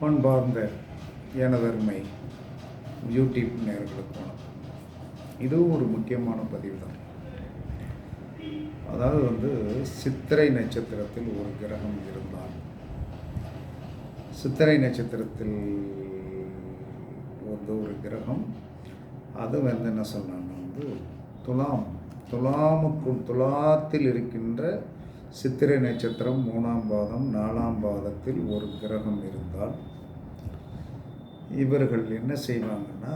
பண்பார்ந்த எனதருமை யூடியூப் நேர்களுக்கு வணக்கம். இதுவும் ஒரு முக்கியமான பதிவு தான் அதாவது வந்து சித்திரை நட்சத்திரத்தில் ஒரு கிரகம் இருந்தால் சித்திரை நட்சத்திரத்தில் வந்து ஒரு கிரகம் அது வந்து என்ன சொன்னாங்க வந்து துலாம் துலாமுக்குள் துலாத்தில் இருக்கின்ற சித்திரை நட்சத்திரம் மூணாம் பாதம் நாலாம் பாதத்தில் ஒரு கிரகம் இருந்தால் இவர்கள் என்ன செய்வாங்கன்னா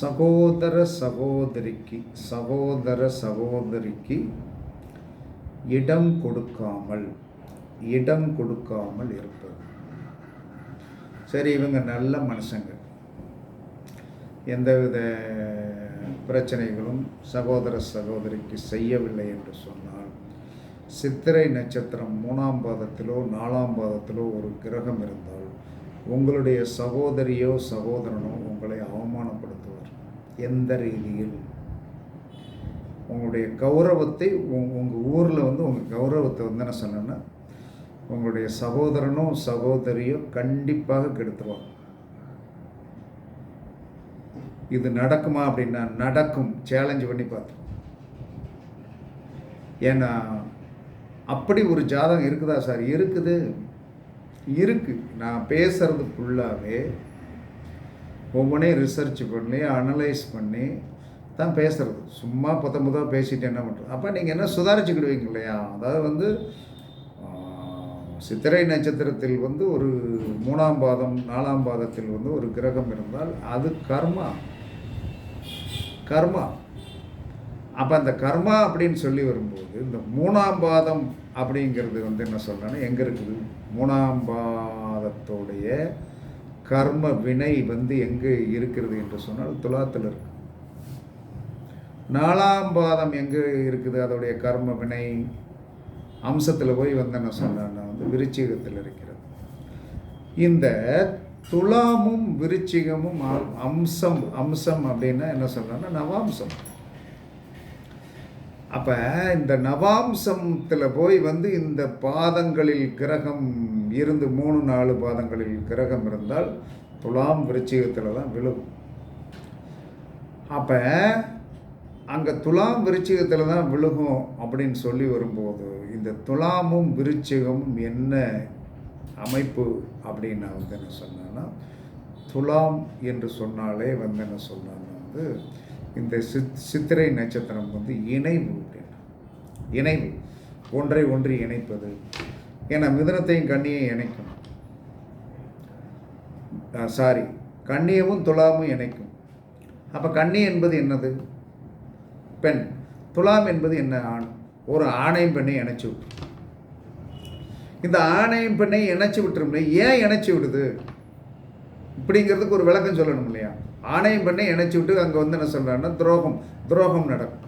சகோதர சகோதரிக்கு சகோதர சகோதரிக்கு இடம் கொடுக்காமல் இடம் கொடுக்காமல் இருப்பது. சரி இவங்க நல்ல மனுஷங்க. எந்தவித பிரச்சனைகளும் சகோதர சகோதரிக்கு செய்யவில்லை என்று சொன்னால் சித்திரை நட்சத்திரம் மூணாம் பாதத்திலோ நாலாம் பாதத்திலோ ஒரு கிரகம் இருந்தால் உங்களுடைய சகோதரியோ சகோதரனோ உங்களை அவமானப்படுத்துவார். எந்த ரீதியில்? உங்களுடைய கௌரவத்தை உங்கள் ஊரில் வந்து உங்கள் கௌரவத்தை வந்து என்ன சொன்னேன்னா உங்களுடைய சகோதரனோ சகோதரியோ கண்டிப்பாக கெடுத்துருவாங்க. இது நடக்குமா அப்படின்னா நடக்கும். சேலஞ்சு பண்ணி பார்த்தோம் ஏன்னா அப்படி ஒரு ஜாதகம் இருக்குதா சார்? இருக்குது. இருக்குது நான் பேசுகிறது ஃபுல்லாகவே ஒவ்வொன்றையும் ரிசர்ச் பண்ணி அனலைஸ் பண்ணி தான் பேசுகிறது சும்மா பத்தொன்பதாக பேசிட்டு என்ன பண்ணுறது அப்போ நீங்கள் என்ன சுதாரிச்சுக்கிடுவீங்க இல்லையா? அதாவது வந்து சித்திரை நட்சத்திரத்தில் வந்து ஒரு மூணாம் பாதம் நாலாம் பாதத்தில் வந்து ஒரு கிரகம் இருந்தால் அது கர்மா. கர்மா. அப்போ அந்த கர்மா அப்படின்னு சொல்லி வரும்போது இந்த மூணாம் பாதம் அப்படிங்கிறது வந்து என்ன சொல்கிறேன்னா எங்கே இருக்குது? மூணாம் பாதத்தோடைய கர்ம வினை வந்து எங்கே இருக்கிறது என்று சொன்னால் துலாத்தில் இருக்கு. நாலாம் பாதம் எங்கே இருக்குது? அதோடைய கர்ம வினை அம்சத்தில் போய் வந்து என்ன சொன்னேன்னா வந்து விருச்சிகத்தில் இருக்கிறது. இந்த துலாமும் விருச்சிகமும் அம்சம் அம்சம் அப்படின்னா என்ன சொல்கிறேன்னா நவாம்சம். அப்போ இந்த நவாம்சத்தில் போய் வந்து இந்த பாதங்களில் கிரகம் இருந்து மூணு நாலு பாதங்களில் கிரகம் இருந்தால் துலாம் விருச்சிகத்தில் தான் விழுகும். அப்போ அங்கே துலாம் விருச்சிகத்தில் தான் விழுகும் அப்படின்னு சொல்லி வரும்போது இந்த துலாமும் விருச்சிகமும் என்ன அமைப்பு அப்படின்னு நான் வந்து என்ன சொன்னேன்னா துலாம் என்று சொன்னாலே வந்து என்ன சொன்னான்னா வந்து இந்த சித் சித்திரை நட்சத்திரம் வந்து இணைவு அப்படின்னு இணைவு. ஒன்றை ஒன்று இணைப்பது. ஏன்னா மிதனத்தையும் கண்ணியையும் இணைக்கும். சாரி கண்ணியமும் துலாமும் இணைக்கும். அப்போ கண்ணி என்பது என்னது? பெண். துலாம் என்பது என்ன? ஆண். ஒரு ஆணையும் பெண்ணை இணைச்சி விட்டு. இந்த ஆணையும் பெண்ணை இணைச்சி விட்டுருமே ஏன் இணைச்சி விடுது? இப்படிங்கிறதுக்கு ஒரு விளக்கம் சொல்லணும் இல்லையா? ஆணையம் பண்ணி இணைச்சி விட்டு அங்கே வந்து என்ன சொல்கிறாங்கன்னா துரோகம் துரோகம் நடக்கும்.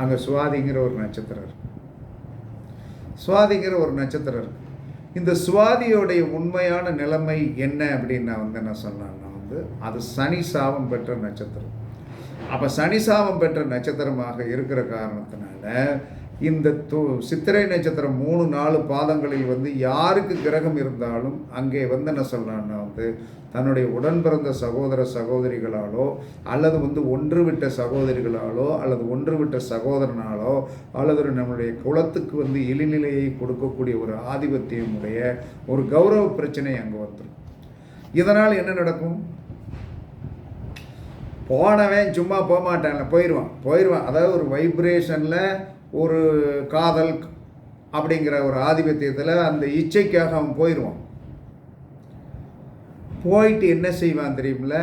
அங்கே சுவாதிங்கிற ஒரு நட்சத்திரம் இருக்கு. சுவாதிங்கிற ஒரு நட்சத்திரம் இருக்கு. இந்த சுவாதியோடைய உண்மையான நிலைமை என்ன அப்படின்னு நான் வந்து என்ன சொன்னேன்னா வந்து அது சனி சாபம் பெற்ற நட்சத்திரம். அப்போ சனி சாபம் பெற்ற நட்சத்திரமாக இருக்கிற காரணத்தினால இந்த து சித்திரை நட்சத்திரம் மூணு நாலு பாதங்களில் வந்து யாருக்கு கிரகம் இருந்தாலும் அங்கே வந்து என்ன சொல்கிறான்னா வந்து தன்னுடைய உடன் பிறந்த சகோதர சகோதரிகளாலோ அல்லது வந்து ஒன்று விட்ட சகோதரிகளாலோ அல்லது ஒன்று விட்ட சகோதரனாலோ அல்லது நம்முடைய குலத்துக்கு வந்து இழிநிலையை கொடுக்கக்கூடிய ஒரு ஆதிபத்தியமுடைய ஒரு கௌரவ பிரச்சனை அங்கே வந்துடும் இதனால் என்ன நடக்கும்? போனவன் சும்மா போக மாட்டான்ல போயிடுவான் போயிடுவான் அதாவது ஒரு வைப்ரேஷனில் ஒரு காதல் அப்படிங்கிற ஒரு ஆதிபத்தியத்தில் அந்த இச்சைக்காக அவன் போயிடுவான் போயிட்டு என்ன செய்வான் தெரியுமில்ல?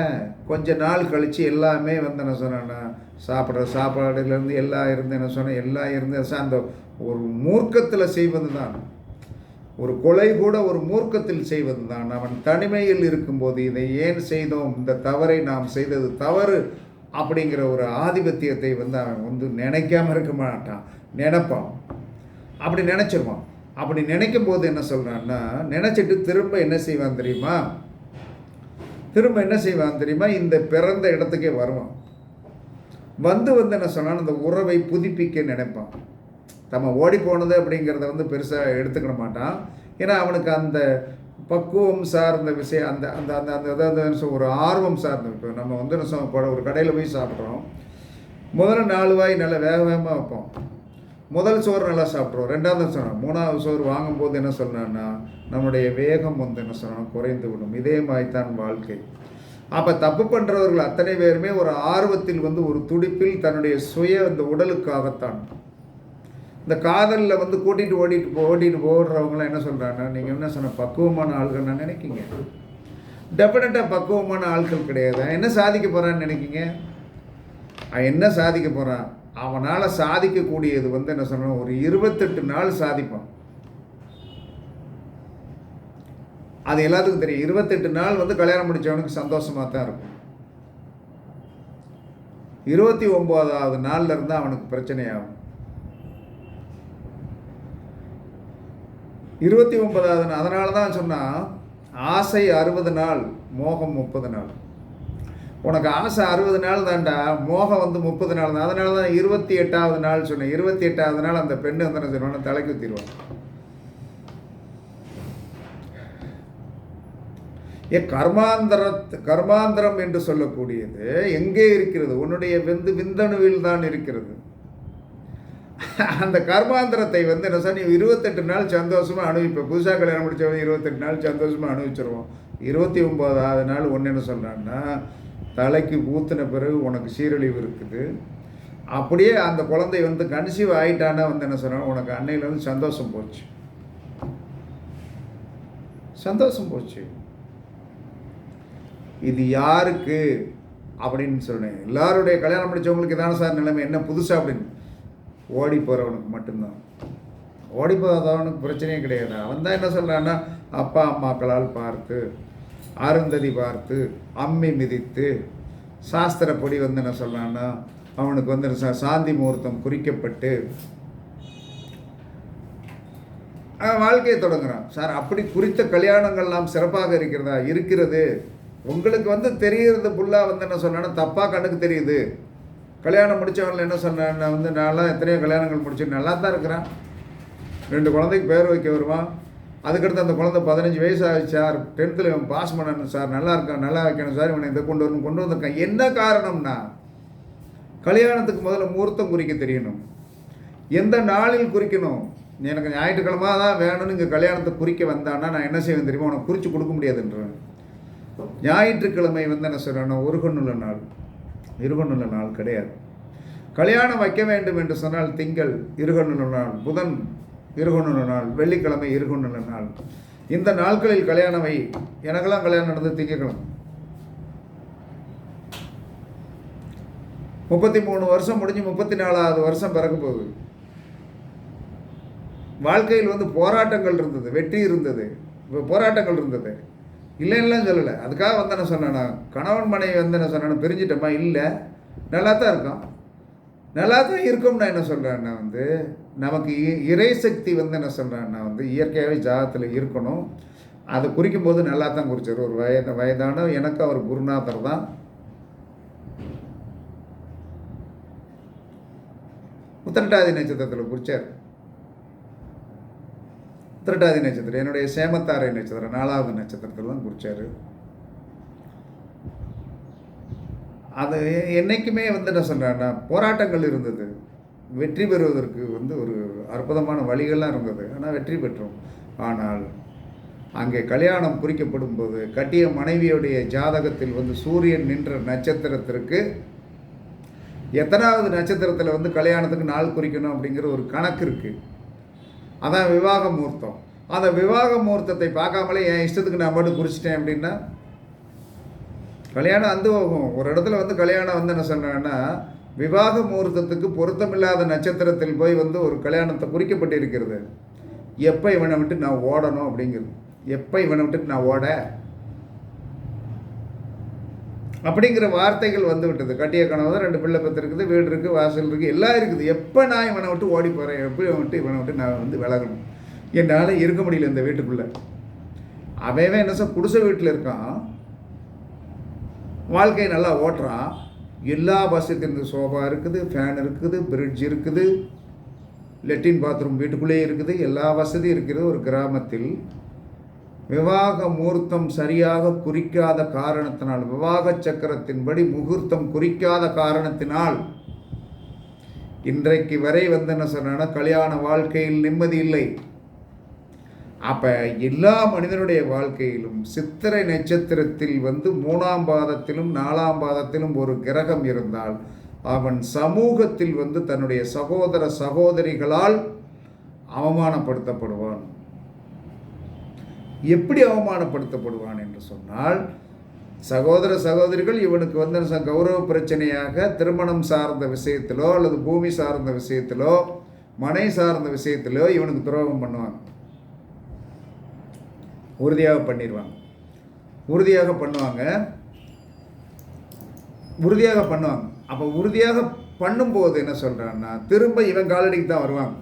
கொஞ்ச நாள் கழித்து எல்லாமே வந்து என்ன சொன்னேன்னா சாப்பிட்ற சாப்பாடுலேருந்து எல்லாம் இருந்து என்ன சொன்னேன் எல்லாம் இருந்து அந்த ஒரு மூர்க்கத்தில் செய்வது தான் ஒரு கொலை கூட ஒரு மூர்க்கத்தில் செய்வது தான் அவன் தனிமையில் இருக்கும்போது இதை ஏன் செய்தோம்? இந்த தவறை நாம் செய்தது தவறு. அப்படிங்கிற ஒரு ஆதிபத்தியத்தை வந்து அவன் வந்து நினைக்காம இருக்க மாட்டான். நினைப்பான். அப்படி நினச்சிருவான். அப்படி நினைக்கும் போது என்ன சொல்கிறான்னா நினச்சிட்டு திரும்ப என்ன செய்வான் தெரியுமா? திரும்ப என்ன செய்வான் தெரியுமா? இந்த பிறந்த இடத்துக்கே வருவான். வந்து வந்து என்ன சொன்னான்? அந்த உறவை புதுப்பிக்க நினைப்பான். நம்ம ஓடி போனது அப்படிங்கிறத வந்து பெருசாக எடுத்துக்கிட மாட்டான். ஏன்னா அவனுக்கு அந்த பக்குவம் சார்ந்த விஷயம் அந்த அந்த அந்த அந்த அதாவது ஒரு ஆர்வம் சார்ந்த இப்போ நம்ம வந்து என்ன ஒரு கடையில் போய் சாப்பிட்றோம். முதல்ல நாலு வாய் நல்லா வேக வேகமாக வைப்போம். முதல் சோறு நல்லா சாப்பிட்ருவோம் ரெண்டாவது சொன்னோம் மூணாவது சோறு வாங்கும்போது என்ன சொன்னான்னா நம்முடைய வேகம் வந்து என்ன சொன்னோம் குறைந்து விடும். இதே மாதிரி தான் வாழ்க்கை. அப்போ தப்பு பண்ணுறவர்கள் அத்தனை பேருமே ஒரு ஆர்வத்தில் வந்து ஒரு துடிப்பில் தன்னுடைய சுய அந்த உடலுக்காகத்தான். இந்த காதலில் வந்து கூட்டிகிட்டு ஓடிட்டு போ ஓட்டிட்டு போடுறவங்களாம் என்ன சொல்கிறாங்கன்னா நீங்கள் என்ன சொன்ன பக்குவமான ஆள்கள் நான் நினைக்கிங்க? டெஃபினட்டாக பக்குவமான ஆட்கள் கிடையாது. என்ன சாதிக்க போகிறான்னு நினைக்கிங்க? அவன் என்ன சாதிக்க போகிறான் அவனால் சாதிக்கக்கூடியது வந்து என்ன சொல்லணும்? ஒரு இருபத்தெட்டு நாள் சாதிப்பான். அது எல்லாத்துக்கும் தெரியும். இருபத்தெட்டு நாள் வந்து கல்யாணம் முடித்தவனுக்கு சந்தோஷமாக தான் இருக்கும். இருபத்தி ஒம்போதாவது நாளில் இருந்தால் அவனுக்கு பிரச்சனையாகும். இருபத்தி ஒன்பதாவது நாள். அதனால தான் சொன்னால் ஆசை அறுபது நாள் மோகம் முப்பது நாள். உனக்கு ஆசை அறுபது நாள் தான்டா மோகம் வந்து முப்பது நாள் தான். அதனால தான் இருபத்தி எட்டாவது நாள் சொன்னேன். இருபத்தி எட்டாவது நாள் அந்த பெண்ணு வந்து என்ன சொல்லுவாங்க தலைக்கு ஊற்றிடுவான் ஏ கர்மாந்தர கர்மாந்தரம் என்று சொல்லக்கூடியது எங்கே இருக்கிறது? உன்னுடைய விந்து விந்தணுவில் தான் இருக்கிறது. அந்த கர்மாந்திரத்தை வந்து என்ன சார் நீ இருபத்தெட்டு நாள் சந்தோஷமாக அனுபவிப்ப. புதுசாக கல்யாணம் முடிச்சவன் இருபத்தெட்டு நாள் சந்தோஷமாக அனுபவிச்சிருவோம். இருபத்தி ஒம்போதாவது நாள் ஒன்று என்ன சொல்கிறான்னா தலைக்கு ஊற்றின பிறகு உனக்கு சீரழிவு இருக்குது. அப்படியே அந்த குழந்தை வந்து கன்சீவ் ஆகிட்டான்னா வந்து என்ன சொல்கிறான் உனக்கு அன்னையிலேருந்து வந்து சந்தோஷம் போச்சு. சந்தோஷம் போச்சு. இது யாருக்கு அப்படின்னு சொன்னேன் எல்லாருடைய கல்யாணம் முடித்தவங்களுக்கு தானே சார் நிலைமை. என்ன புதுசாக அப்படின்னு. ஓடி போகிறவனுக்கு மட்டும்தான். ஓடி போகாதவனுக்கு பிரச்சனையே கிடையாது. அவன் தான் என்ன சொல்கிறான்னா அப்பா அம்மாக்களால் பார்த்து அருந்ததி பார்த்து அம்மி மிதித்து சாஸ்திரப்படி வந்து என்ன சொல்கிறான்னா அவனுக்கு வந்து சா- சாந்தி முகூர்த்தம் குறிக்கப்பட்டு வாழ்க்கையை தொடங்குறான். சார் அப்படி குறித்த கல்யாணங்கள்லாம் சிறப்பாக இருக்கிறதா? இருக்கிறது. உங்களுக்கு வந்து தெரிகிறது ஃபுல்லாக வந்து என்ன சொன்னான்னா தப்பாக கண்ணுக்கு தெரியுது. கல்யாணம் முடித்தவர்கள் என்ன சொன்னான்னா வந்து நான்லாம் எத்தனையோ கல்யாணங்கள் முடிச்சு நல்லா தான் இருக்கிறான். ரெண்டு குழந்தைக்கு பேர் வைக்க வருவான். அதுக்கடுத்து அந்த குழந்தை பதினஞ்சு வயசு ஆச்சு சார். டென்த்தில் இவன் பாஸ் பண்ணணும் சார். நல்லா இருக்கான் நல்லா வைக்கணும் சார். இவனை இதை கொண்டு வரணும் கொண்டு வந்திருக்கான். என்ன காரணம்னா கல்யாணத்துக்கு முதல்ல முகூர்த்தம் குறிக்க தெரியணும். எந்த நாளில் குறிக்கணும்? எனக்கு ஞாயிற்றுக்கிழமை தான் வேணும்னு இங்கே கல்யாணத்தை குறிக்க வந்தான்னா நான் என்ன செய்வேன் தெரியுமா? உனக்கு குறித்து கொடுக்க முடியாதுன்றேன். ஞாயிற்றுக்கிழமை வந்து என்ன சொல்கிறேன்னா ஒரு கண்ணுள்ள நாள். இருகண்ணுள்ள நாள் கிடையாது. கல்யாணம் வைக்க வேண்டும் என்று சொன்னால் திங்கள் இருகண்ணுள்ள நாள் புதன் இருகண்ணுள்ள நாள் வெள்ளிக்கிழமை இருகண்ணுள்ள நாள். இந்த நாட்களில் கல்யாணம் வை. எனக்கெல்லாம் கல்யாணம் நடந்தது திங்கக்கிழமை முப்பத்தி மூணு வருஷம் முடிஞ்சு முப்பத்தி நாலாவது வருஷம் பிறக்க போகுது. வாழ்க்கையில் வந்து போராட்டங்கள் இருந்தது வெற்றி இருந்தது. போராட்டங்கள் இருந்தது. இல்லைன்னா சொல்லலை. அதுக்காக வந்து என்ன சொன்னேன்னா கணவன் மனைவி வந்து என்ன சொன்னேன்னா பிரிஞ்சிட்டோமா இல்லை. நல்லா தான் இருக்கோம். நல்லா தான் இருக்கும்னு நான் என்ன சொல்கிறேன்னா வந்து நமக்கு இ- இறை சக்தி வந்து என்ன சொல்கிறேன்னா வந்து இயற்கையாகவே ஜாதத்தில் இருக்கணும். அதை குறிக்கும் போது நல்லா தான் குறிச்சார். ஒரு வயது வயதான எனக்கு அவர் குருநாதர் தான். உத்திரட்டாதி நட்சத்திரத்தில் குறிச்சார். திரட்டாதி நட்சத்திரம். என்னுடைய சேமத்தாரை நட்சத்திரம் நாலாவது நட்சத்திரத்தில் தான் குறிச்சார் அது என்றைக்குமே வந்து என்ன சொல்கிறேன்னா போராட்டங்கள் இருந்தது. வெற்றி பெறுவதற்கு வந்து ஒரு அற்புதமான வழிகள்லாம் இருந்தது. ஆனால் வெற்றி பெற்றோம். ஆனால் அங்கே கல்யாணம் குறிக்கப்படும் போது கட்டிய மனைவியுடைய ஜாதகத்தில் வந்து சூரியன் நின்ற நட்சத்திரத்திற்கு எத்தனாவது நட்சத்திரத்தில் வந்து கல்யாணத்துக்கு நாள் குறிக்கணும் அப்படிங்கிற ஒரு கணக்கு இருக்குது அதான் விவாக முகூர்த்தம் அந்த விவாக முகூர்த்தத்தை பார்க்காமலே என் இஷ்டத்துக்கு நான் மட்டும் குறிச்சிட்டேன் அப்படின்னா? கல்யாணம் வந்து போகும் ஒரு இடத்துல வந்து கல்யாணம் வந்து என்ன சொன்னேன்னா விவாக முகூர்த்தத்துக்கு பொருத்தமில்லாத நட்சத்திரத்தில் போய் வந்து ஒரு கல்யாணத்தை குறிக்கப்பட்டிருக்கிறது. எப்போ இவனை விட்டு நான் ஓடணும் அப்படிங்கிறது. எப்போ இவனை விட்டுட்டு நான் ஓட? அப்படிங்கிற வார்த்தைகள் வந்து விட்டது. கட்டிய கனவு தான் ரெண்டு பிள்ளை பத்து இருக்குது வீடு இருக்குது வாசல் இருக்குது எல்லாம் இருக்குது. எப்போ நான் இவனை விட்டு ஓடி போகிறேன் எப்படி இவன் விட்டு இவனை விட்டு நான் வந்து விலகணும்? என்னால் இருக்க முடியல இந்த வீட்டுக்குள்ளே. அவன் என்ன சார் குடிசை வீட்டில் இருக்கான். வாழ்க்கையை நல்லா ஓட்டுறான். எல்லா வசதி இந்த சோஃபா இருக்குது ஃபேன் இருக்குது பிரிட்ஜ் இருக்குது. லெட்டின் பாத்ரூம் வீட்டுக்குள்ளேயே இருக்குது. எல்லா வசதியும் இருக்கிறது ஒரு கிராமத்தில். விவாக முகூர்த்தம் சரியாக குறிக்காத காரணத்தினால் விவாக சக்கரத்தின்படி முகூர்த்தம் குறிக்காத காரணத்தினால் இன்றைக்கு வரை வந்து என்ன சொன்னா கல்யாண வாழ்க்கையில் நிம்மதி இல்லை. அப்போ எல்லா மனிதனுடைய வாழ்க்கையிலும் சித்திரை நட்சத்திரத்தில் வந்து மூணாம் பாதத்திலும் நாலாம் பாதத்திலும் ஒரு கிரகம் இருந்தால் அவன் சமூகத்தில் வந்து தன்னுடைய சகோதர சகோதரிகளால் அவமானப்படுத்தப்படுவான். எப்படி அவமானப்படுத்தப்படுவான் என்று சொன்னால் சகோதர சகோதரிகள் இவனுக்கு வந்து ச- கௌரவ பிரச்சனையாக திருமணம் சார்ந்த விஷயத்திலோ அல்லது பூமி சார்ந்த விஷயத்திலோ மனை சார்ந்த விஷயத்திலோ இவனுக்கு துரோகம் பண்ணுவாங்க. உறுதியாக பண்ணிடுவாங்க உறுதியாக பண்ணுவாங்க. உறுதியாக பண்ணுவாங்க. அப்போ உறுதியாக பண்ணும்போது என்ன சொல்கிறான்னா திரும்ப இவன் காலடிக்கு தான் வருவாங்க.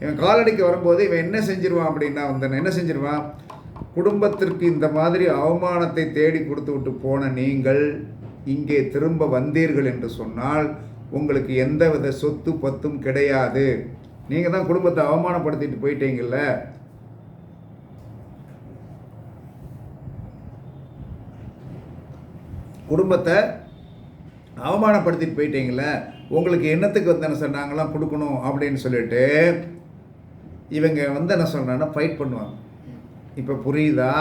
இவன் காலடிக்கு வரும்போது இவன் என்ன செஞ்சிருவான் அப்படின்னா வந்து என்ன செஞ்சிருவான்? குடும்பத்திற்கு இந்த மாதிரி அவமானத்தை தேடி கொடுத்து விட்டு போன நீங்கள் இங்கே திரும்ப வந்தீர்கள் என்று சொன்னால் உங்களுக்கு எந்தவித சொத்து பத்தும் கிடையாது. நீங்கள் தான் குடும்பத்தை அவமானப்படுத்திட்டு போயிட்டீங்கல்ல? குடும்பத்தை அவமானப்படுத்திட்டு போயிட்டீங்கள உங்களுக்கு என்னத்துக்கு வந்து என்ன சொன்னாங்களாம் கொடுக்கணும் அப்படின்னு சொல்லிட்டு இவங்க வந்து என்ன சொல்கிறாங்கன்னா ஃபைட் பண்ணுவாங்க. இப்போ புரியுதா?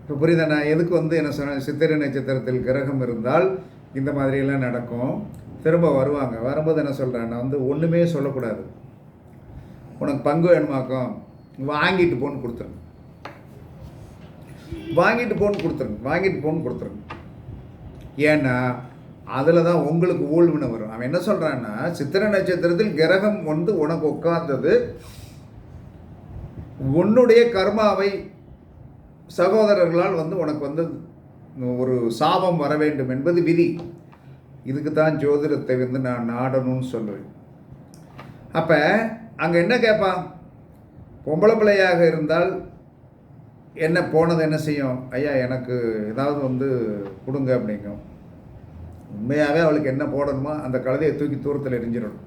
இப்போ புரியுதா? நான் எதுக்கு வந்து என்ன சொன்னேன் சித்திரை நட்சத்திரத்தில் கிரகம் இருந்தால் இந்த மாதிரியெல்லாம் நடக்கும். திரும்ப வருவாங்க. வரும்போது என்ன சொல்கிறேன் நான் வந்து ஒன்றுமே சொல்லக்கூடாது. உனக்கு பங்கு வேணுமாக்கும். வாங்கிட்டு போன்னு கொடுத்துருங்க. வாங்கிட்டு போன்னு கொடுத்துருங்க. வாங்கிட்டு போன்னு கொடுத்துருங்க. ஏன்னா அதில் தான் உங்களுக்கு ஊழ்வினை வரும். அவன் என்ன சொல்கிறான்னா சித்திரை நட்சத்திரத்தில் கிரகம் வந்து உனக்கு உட்கார்ந்தது. உன்னுடைய கர்மாவை சகோதரர்களால் வந்து உனக்கு வந்து ஒரு சாபம் வர வேண்டும் என்பது விதி. இதுக்கு தான் ஜோதிடத்தை வந்து நான் நாடணும்னு சொல்கிறேன் அப்போ அங்கே என்ன கேட்பான் பொம்பளை பிள்ளையாக இருந்தால் என்ன போனது என்ன செய்யும்? ஐயா எனக்கு ஏதாவது வந்து கொடுங்க அப்படிங்கும். உண்மையாகவே அவளுக்கு என்ன போடணுமோ அந்த கழுதையை தூக்கி தூரத்தில் எரிஞ்சிடணும்.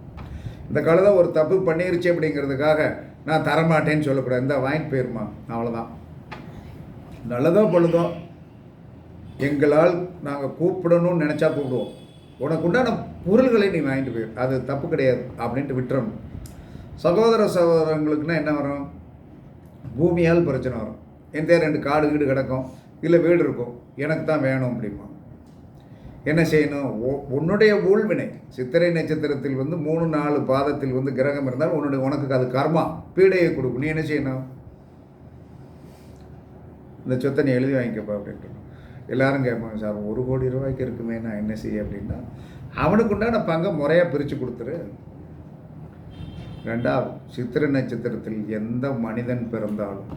இந்த கழுதை ஒரு தப்பு பண்ணிருச்சு அப்படிங்கிறதுக்காக நான் தரமாட்டேன்னு சொல்லக்கூடாது. இந்த வாங்கிட்டு போயிருமா? அவ்வளோதான் நல்லதோ பொழுதோ எங்களால் நாங்கள் கூப்பிடணும்னு நினச்சா கூப்பிடுவோம். உனக்கு உண்டான பொருள்களை நீ வாங்கிட்டு போயிரு. அது தப்பு கிடையாது அப்படின்ட்டு விட்டுறணும். சகோதர சகோதரங்களுக்குன்னா என்ன வரும்? பூமியால் பிரச்சனை வரும். எந்த ரெண்டு காடு வீடு கிடக்கும். இல்லை வீடு இருக்கும். எனக்கு தான் வேணும் அப்படிமா என்ன செய்யணும்? உன்னுடைய ஊழ்வினை. சித்திரை நட்சத்திரத்தில் வந்து மூணு நாலு பாதத்தில் வந்து கிரகம் இருந்தால் உன்னுடைய உனக்கு அது கர்மா பீடையை கொடுக்கும். நீ என்ன செய்யணும்? இந்த சொத்தை நீ எழுதி வாங்கிக்கப்பா அப்படின்ட்டு. எல்லாரும் கேட்பாங்க சார் ஒரு கோடி ரூபாய்க்கு இருக்குமே நான் என்ன செய்ய? அப்படின்னா அவனுக்கு உண்டான பங்கை முறையாக பிரித்து கொடுத்துரு. ரெண்டாவது சித்திரை நட்சத்திரத்தில் எந்த மனிதன் பிறந்தாலும்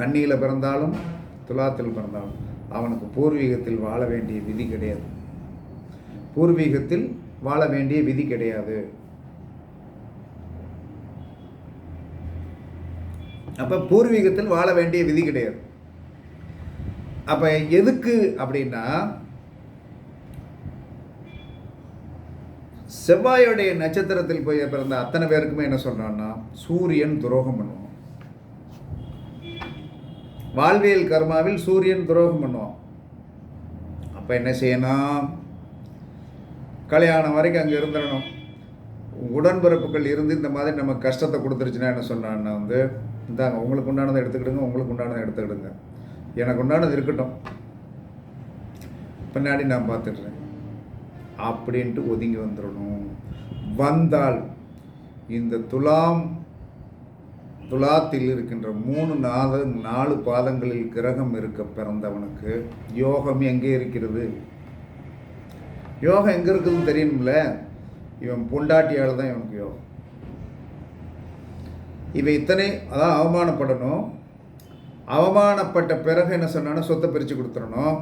கண்ணியில் பிறந்தாலும் துலாத்தில் பிறந்தவன் அவனுக்கு பூர்வீகத்தில் வாழ வேண்டிய விதி கிடையாது. பூர்வீகத்தில் வாழ வேண்டிய விதி கிடையாது. அப்போ பூர்வீகத்தில் வாழ வேண்டிய விதி கிடையாது. அப்போ எதுக்கு அப்படின்னா செவ்வாயோடைய நட்சத்திரத்தில் போய் பிறந்த அத்தனை பேருக்குமே என்ன சொல்கிறான்னா சூரியன் துரோகம் பண்ணுவான். வாழ்வியல் கர்மாவில் சூரியன் துரோகம் பண்ணுவான். அப்போ என்ன செய்யணும்? கல்யாணம் வரைக்கும் அங்கே இருந்துடணும். உடன்பிறப்புகள் இருந்து இந்த மாதிரி நம்ம கஷ்டத்தை கொடுத்துருச்சுன்னா என்ன சொன்னான்னா வந்து இந்தாங்க உங்களுக்கு உண்டானதை எடுத்துக்கிடுங்க உங்களுக்கு உண்டானதை எடுத்துக்கிடுங்க. எனக்கு உண்டானது இருக்கட்டும். பின்னாடி நான் பார்த்துடுறேன் அப்படின்ட்டு ஒதுங்கி வந்துடணும். வந்தால் இந்த துலாம் துலாத்தில் இருக்கின்ற மூணு நாத நாலு பாதங்களில் கிரகம் இருக்க பிறந்தவனுக்கு யோகம் எங்கே இருக்கிறது? யோகம் எங்கே இருக்குதுன்னு தெரியணும்ல? இவன் பொண்டாட்டியால் தான் இவனுக்கு யோகம். இவன் இத்தனை அதான் அவமானப்படணும். அவமானப்பட்ட பிறகு என்ன சொன்னான்னா சொத்தை பிரித்து கொடுத்துடணும்.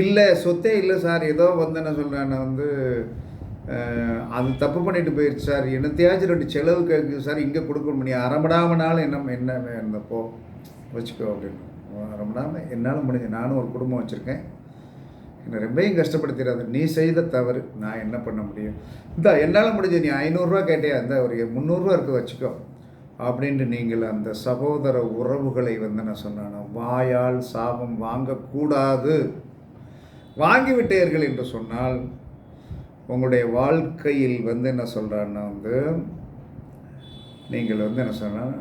இல்லை சொத்தே இல்லை சார். ஏதோ வந்து என்ன சொல்கிறேன் நான் வந்து அது தப்பு பண்ணிட்டு போயிடுச்சு சார். என்னத்தையாச்சும் ரெண்டு செலவு கேட்குது சார் இங்கே கொடுக்கணும். நீ அரமடாமனாலும் என்ன என்ன இருந்தப்போ வச்சுக்கோ அப்படின்னு. அரமடாமல் என்னால் முடிஞ்ச நானும் ஒரு குடும்பம் வச்சுருக்கேன். என்னை ரொம்பையும் கஷ்டப்படுத்திடாது நீ செய்த தவறு நான் என்ன பண்ண முடியும்? இந்த என்னால் முடிஞ்ச நீ ஐநூறுரூவா கேட்டியா இந்த ஒரு முந்நூறுரூவா இருக்க வச்சுக்கோ. அப்படின்ட்டு நீங்கள் அந்த சகோதர உறவுகளை வந்து நான் சொன்னான வாயால் சாபம் வாங்கக்கூடாது. வாங்கிவிட்டீர்கள் என்று சொன்னால் உங்களுடைய வாழ்க்கையில் வந்து என்ன சொல்கிறான்னா வந்து நீங்கள் வந்து என்ன சொன்னால்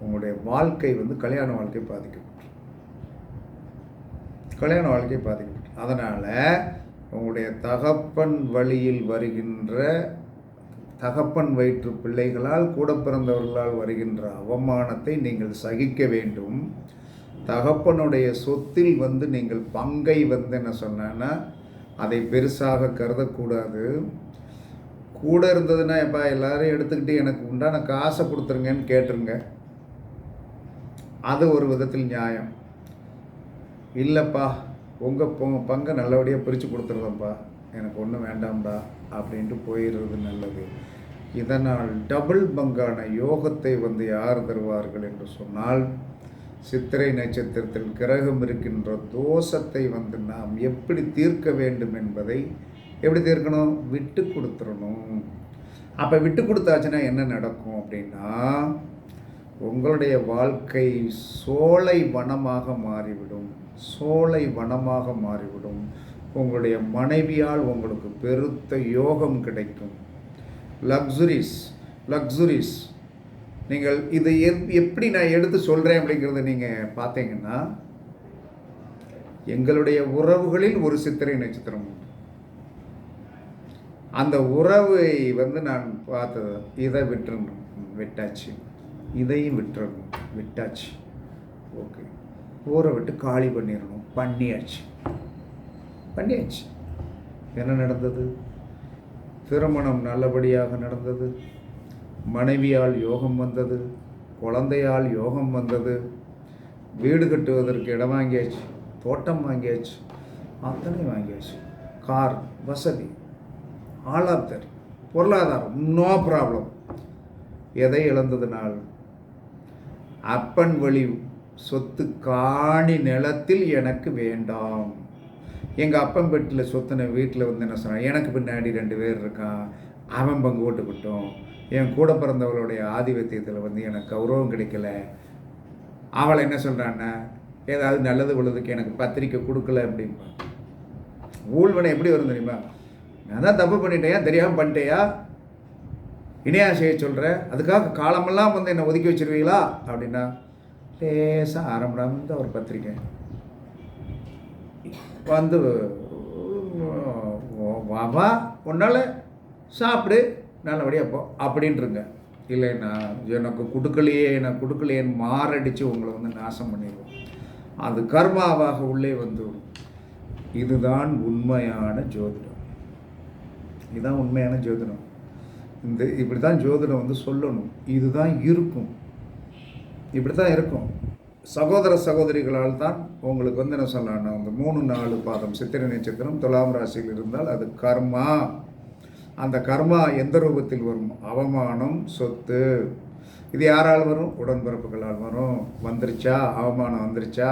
உங்களுடைய வாழ்க்கை வந்து கல்யாண வாழ்க்கை பாதிக்கப்பட்டு. கல்யாண வாழ்க்கை பாதிக்கப்பட்டு. அதனால் உங்களுடைய தகப்பன் வழியில் வருகின்ற தகப்பன் வயிற்று பிள்ளைகளால் கூட பிறந்தவர்களால் வருகின்ற அவமானத்தை நீங்கள் சகிக்க வேண்டும். தகப்பனுடைய சொத்தில் வந்து நீங்கள் பங்கை வந்து என்ன சொன்னா அதை பெருசாக கருதக்கூடாது. கூட இருந்ததுன்னா எப்பா எல்லாரையும் எடுத்துக்கிட்டு எனக்கு உண்டான காசை கொடுத்துருங்கன்னு கேட்டுருங்க. அது ஒரு விதத்தில் நியாயம். இல்லைப்பா உங்கள் பொ பங்கை நல்லபடியாக பிரித்து கொடுத்துருதப்பா எனக்கு ஒன்றும் வேண்டாம்டா அப்படின்ட்டு போயிடுறது நல்லது. இதனால் டபுள் பங்கான யோகத்தை வந்து யார் தருவார்கள் என்று சொன்னால் சித்திரை நட்சத்திரத்தில் கிரகம் இருக்கின்ற தோஷத்தை வந்து நாம் எப்படி தீர்க்க வேண்டும் என்பதை எப்படி தீர்க்கணும்? விட்டு கொடுத்துடணும் அப்போ விட்டு கொடுத்தாச்சுன்னா என்ன நடக்கும் அப்படின்னா உங்களுடைய வாழ்க்கை சோலை வனமாக மாறிவிடும். சோலை வனமாக மாறிவிடும். உங்களுடைய மனைவியால் உங்களுக்கு பெருத்த யோகம் கிடைக்கும். லக்ஸுரிஸ் லக்ஸுரிஸ் நீங்கள் இதை எப் எப்படி நான் எடுத்து சொல்கிறேன் அப்படிங்கிறத நீங்கள் பார்த்தீங்கன்னா எங்களுடைய உறவுகளில் ஒரு சித்திரை நட்சத்திரம் உண்டு. அந்த உறவை வந்து நான் பார்த்தது இதை விட்டுறணும் விட்டாச்சு. இதையும் விட்டுறணும் விட்டாச்சு. ஓகே. ஊரை விட்டு காலி பண்ணிடணும் பண்ணியாச்சு. பண்ணியாச்சு. என்ன நடந்தது? திருமணம் நல்லபடியாக நடந்தது. மனைவியால் யோகம் வந்தது குழந்தையால் யோகம் வந்தது. வீடு கட்டுவதற்கு இடம் வாங்கியாச்சு தோட்டம் வாங்கியாச்சு அத்தனை வாங்கியாச்சு. கார் வசதி ஆளாத்தர் பொருளாதாரம் நோ ப்ராப்ளம் எதை இழந்ததுனால்? அப்பன் வழி சொத்து காணி நிலத்தில் எனக்கு வேண்டாம். எங்கள் அப்பன் பெட்டில் சொத்துன வீட்டில் வந்து என்ன சொன்னான்? எனக்கு பின்னாடி ரெண்டு பேர் இருக்கான் அவன் பங்கு ஓட்டுக்கிட்டோம் என் கூட பிறந்தவளுடைய ஆதிபத்தியத்தில் வந்து எனக்கு கௌரவம் கிடைக்கல. அவளை என்ன சொல்கிறான்னா ஏதாவது நல்லது உள்ளதுக்கு எனக்கு பத்திரிக்கை கொடுக்கல அப்படிம்பா ஊழ்வனை எப்படி வரும் தெரியுமா? நான் தான் தப்பு பண்ணிட்டேயா தெரியாமல் பண்ணிட்டேயா? இணையா செய்ய சொல்கிறேன் அதுக்காக காலமெல்லாம் வந்து என்னை ஒதுக்கி வச்சிருவீங்களா? அப்படின்னா லேசாக ஆரம்பிடாமல் ஒரு பத்திரிக்கை. வந்து வாவா உன்னால் சாப்பிடு நல்லபடியாக போ அப்படின்ட்டுருங்க இல்லைன்னா எனக்கு கொடுக்கலையே நான் கொடுக்கலையேன்னு மாரடித்து உங்களை வந்து நாசம் பண்ணிடுவோம். அது கர்மாவாக உள்ளே வந்துவிடும். இதுதான் உண்மையான ஜோதிடம். இதுதான் உண்மையான ஜோதிடம். இந்த இப்படி தான் ஜோதிடம் வந்து சொல்லணும். இதுதான் இருக்கும். இப்படி தான் இருக்கும். சகோதர சகோதரிகளால் தான் உங்களுக்கு வந்து என்ன சொல்லலாம்னா அந்த மூணு நாலு பாதம் சித்திரை நட்சத்திரம் துலாம் ராசியில் இருந்தால் அது கர்மா. அந்த கர்மா எந்த ரூபத்தில் வரும்? அவமானம் சொத்து. இது யாரால் வரும்? உடன்பிறப்புகளால் வரும். வந்துருச்சா? அவமானம் வந்துருச்சா?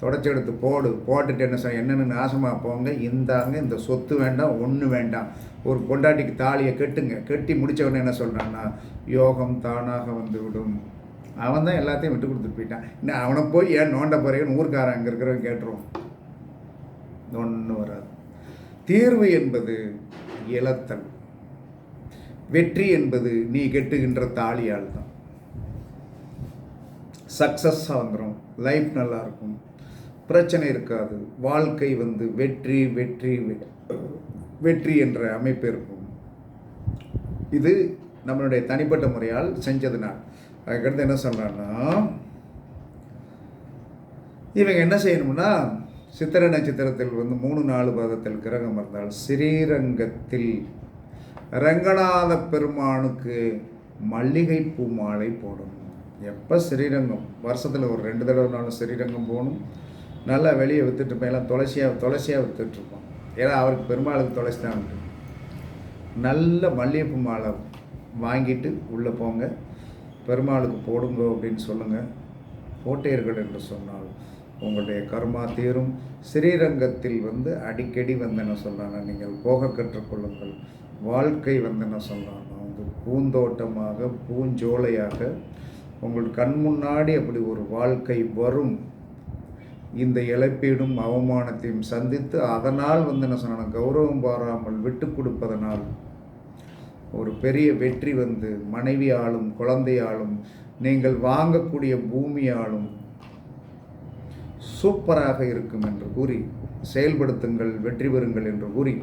தொடச்சி எடுத்து போடு. போட்டுட்டு என்ன என்னென்னு நாசமாக போங்க? இந்தாங்க இந்த சொத்து வேண்டாம் ஒன்று வேண்டாம். ஒரு பொண்டாட்டிக்கு தாலியை கெட்டுங்க. கெட்டி முடித்தவொடனே என்ன சொல்கிறான்னா யோகம் தானாக வந்துவிடும். அவன் தான் எல்லாத்தையும் விட்டு கொடுத்துட்டு போயிட்டான். இன்னும் அவனை போய் ஏன் நோண்ட போகிறேன்னு ஊருக்காரன் அங்கே இருக்கிறவன் கேட்டுருவான் ஒன்றும் வராது. தீர்வு என்பது இழத்தல். வெற்றி என்பது நீ கெட்டுகின்ற தாலியால் தான் சக்ஸஸ்ஸாக வந்துடும் லைஃப் நல்லாயிருக்கும் பிரச்சனை இருக்காது. வாழ்க்கை வந்து வெற்றி வெற்றி வெற்றி என்ற அமைப்பு இருக்கும். இது நம்மளுடைய தனிப்பட்ட முறையால் செஞ்சதுனால். அதுக்கடுத்து என்ன சொல்கிறான்னா இவங்க என்ன செய்யணும்னா சித்திர நட்சத்திரத்தில் வந்து மூணு நாலு பாதத்தில் கிரகம் இருந்தால் ஸ்ரீரங்கத்தில் ரங்கநாத பெருமானுக்கு மல்லிகை பூ மாலை போடணும். எப்போ ஸ்ரீரங்கம் வருஷத்தில் ஒரு ரெண்டு தடவைனாலும் ஸ்ரீரங்கம் போகணும். நல்லா வெளியே விற்றுட்டு எல்லாம் துளசியாக துளசியாக விற்றுட்ருப்போம் ஏன்னா அவருக்கு பெருமாளுக்கு துளசி தான் உண்டு. நல்ல மல்லிகைப்பூ மாலை வாங்கிட்டு உள்ளே போங்க. பெருமாளுக்கு போடுங்க அப்படின்னு சொல்லுங்கள் போட்டீர்கள் என்று சொன்னால் உங்களுடைய கர்மா தீரும். ஸ்ரீரங்கத்தில் வந்து அடிக்கடி வந்து என்ன சொல்கிறாங்க நீங்கள் போக கற்றுக்கொள்ளுங்கள். வாழ்க்கை வந்து என்ன சொல்லலாம் வந்து பூந்தோட்டமாக பூஞ்சோலையாக உங்கள் கண் முன்னாடி அப்படி ஒரு வாழ்க்கை வரும். இந்த இழப்பீடும் அவமானத்தையும் சந்தித்து அதனால் வந்து என்ன சொன்னால் கௌரவம் பாராமல் விட்டு கொடுப்பதனால் ஒரு பெரிய வெற்றி வந்து மனைவியாலும் குழந்தையாலும் நீங்கள் வாங்கக்கூடிய பூமியாலும் சூப்பராக இருக்கும் என்று கூறி செயல்படுத்துங்கள் வெற்றி பெறுங்கள் என்று கூறி